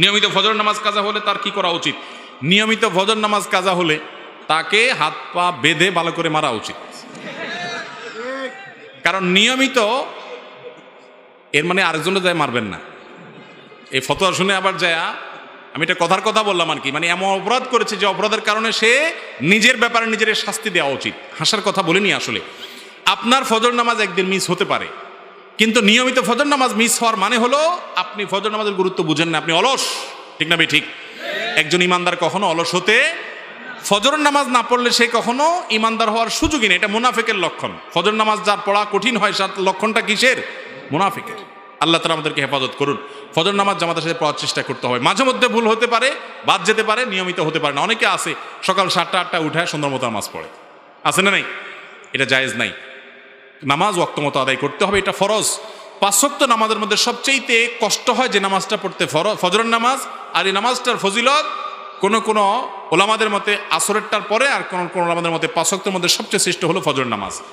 নিয়মিত ফজর নামাজ কাজা হলে তার কি করা উচিত? নিয়মিত ফজর নামাজ কাজা হলে তাকে হাত পা বেঁধে ভালো করে মারা উচিত। কারণ নিয়মিত এর মানে আরেকজনে যায় মারবেন না। এই ফতোয়া শুনে আবার যায়, আমি এটা কথার কথা বললাম আর কি মানে এমন অপরাধ করেছে যে অপরাধের কারণে সে নিজের ব্যাপারে নিজের শাস্তি দেওয়া উচিত। হাসার কথা বলিনি আসলে। আপনার ফজর নামাজ একদিন মিস হতে পারে। কিন্তু নিয়মিত ফজর নামাজ মিস হওয়ার মানে হলো, আপনি ফজর নামাজের গুরুত্ব বুঝেন না, আপনি অলস। ঠিক না ঠিক। একজন ইমানদার কখনো অলস হতে ফজর নামাজ না পড়লে সে কখনো ইমানদার হওয়ার সুযোগই নেই। এটা মুনাফিকের লক্ষণ। ফজর নামাজ যার পড়া কঠিন হয় তার লক্ষণটা কিসের? মুনাফিকের। আল্লাহ তালা আমাদেরকে হেফাজত করুন। ফজর নামাজ জামাতের সাথে পড়ার চেষ্টা করতে হবে। মাঝে মধ্যে ভুল হতে পারে, বাদ যেতে পারে, নিয়মিত হতে পারে না। অনেকে আছে, সকাল সাতটা আটটা উঠে সুন্দর মতো নামাজ পড়ে। আছে না নাই? এটা জায়েজ নাই। নামাজ ওয়াক্ত মতো আদায় করতে হবে, এটা ফরজ। পাঁচক্ত নামাজের মধ্যে সবচেয়েতে কষ্ট হয় যে নামাজটা পড়তে ফর- ফজরের নামাজ, আর এই নামাজটার ফজিলত কোন কোনো ওলামাদের মতে আসরেরটার পরে আর কোন কোনো ওলামাদের মতে পাঁচক্তের মধ্যে সবচেয়ে শ্রেষ্ঠ হলো ফজর নামাজ।